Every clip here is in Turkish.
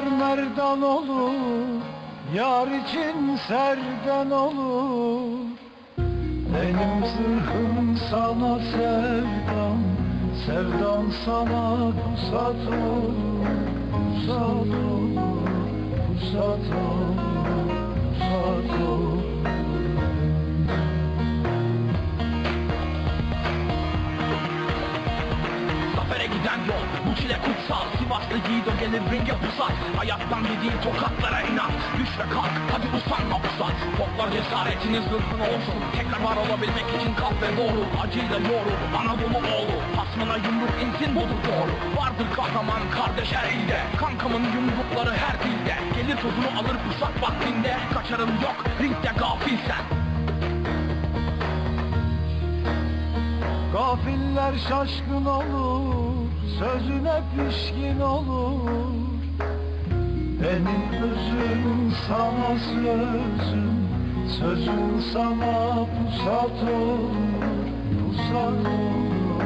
mermerden olur Yar için serden olur. Benim zırhım sana sevdam Sevdam sana pusat olur Pusat olur Pusat olur Zafere giden yol. Bu çile kutsal. Sivaslı yiğit o gelir ringe pusat Hayattan yediğin tokatlara Düş ve kalk hadi usanma pusat Toplar cesaretiniz zırhın olsun. Tekrar var olabilmek için kalk ve doğru. Acıyla yoğrul Anadolu oğlu. Hasmına yumruk insin budur doğru. Vardır kahraman kardeş her ilde Kankamın yumrukları her dilde Gelir tozunu alır pusat vaktinde. Kaçarın yok ringde gafil sen. Gafiller şaşkın olur, sözüne pişkin olur. Benim özüm sana sözüm, sözüm sana pusat olur. Pusat olur,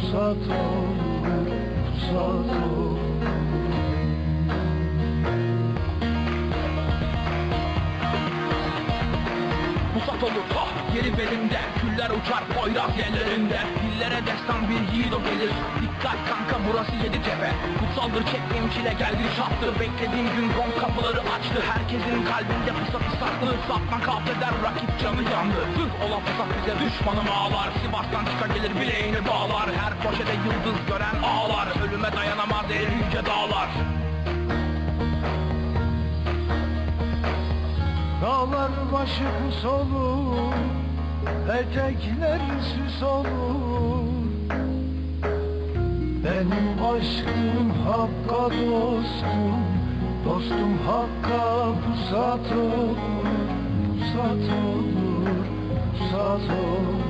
pusat olur, pusat olur. Pusat olur. ha yeri belimde Küller uçar poyraz yerlerinde. Dillere destan bir yiğit o gelir. Dikkat kanka burası yedi tepe. Kutsaldır çektiğim çile geldi çattı Beklediğim gün gong kapıları açtı. Herkesin kalbinde pusat saklı Satma kalk eder rakip canı yandı. Zırh olan pusat bize düşmanım ağlar. Sivas'tan çıka gelir bileğini bağlar. Her köşede yıldız gören ağlar. Ölüme dayanamaz yüce dağlar Dağlar başı pus olur Etekler süs olur. Benim aşkım hakka dostum Dostum hakka pusat olur Pusat olur, pusat olur